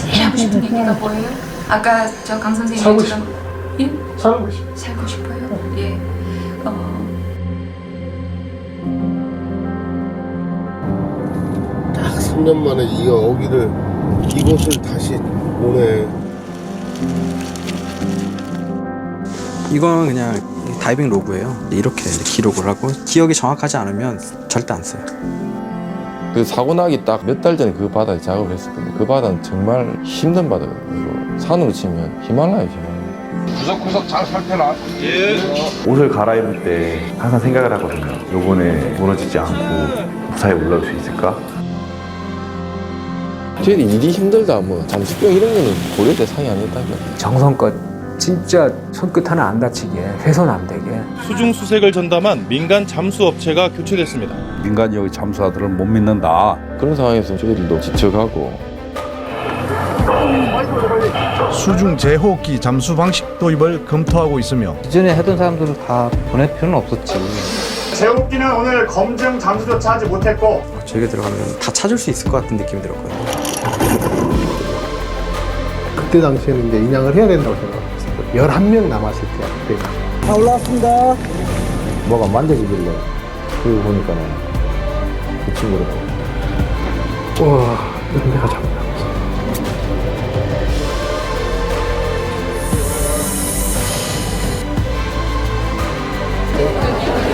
이유가 뭐예요? 아까 저 강 선생님 살고 얘기처럼 예? 살고 싶어. 살고 싶어요. 예. 어, 딱 3년 만에 이 여기를 이곳을 다시 오네. 이건 그냥 다이빙 로그예요. 이렇게 기록을 하고 기억이 정확하지 않으면 절대 안 써요. 그 사고 나기 딱 몇 달 전에 그 바다에 작업을 했었거든요. 그 바다는 정말 힘든 바다거든요. 산으로 치면 히말라야 히말라야. 옷을 갈아입을 때 항상 생각을 하거든요. 요번에 무너지지 않고 무사히 올라올 수 있을까? 저희도 일이 힘들다 뭐 잠식병 이런 거는 고려 대상이 아니다요. 정성껏 진짜 손끝 하나 안 다치게 훼손 안 되게 수중 수색을 전담한 민간 잠수 업체가 교체됐습니다. 민간 여기 잠수하들을 못 믿는다. 그런 상황에서 저희들도 지쳐가고 수중 제호기 잠수 방식 도입을 검토하고 있으며 기존에 하던 사람들은 다 보낼 필요는 없었지. 제국기는 오늘 검증 잠수조차 하지 못했고 저기 들어가면 다 찾을 수 있을 것 같은 느낌이 들었거든요. 그때 당시에는 이제 인양을 해야 된다고 생각했어요. 11명 남았을 때 그때. 뭐가 만져지길래 그러고 보니까는 그 친구를 와, 이런 데가 잡다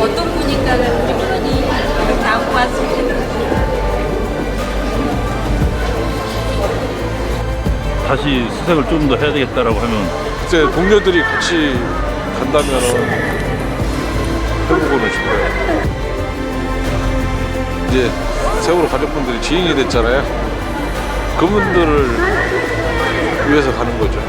어떤 분인가를 우리 편히 나오고 왔습니다. 다시 수색을 좀 더 해야 되겠다라고 하면 이제 동료들이 같이 간다면은 해보고는 싶어요. 이제 세월호 가족분들이 지인이 됐잖아요. 그분들을 위해서 가는 거죠.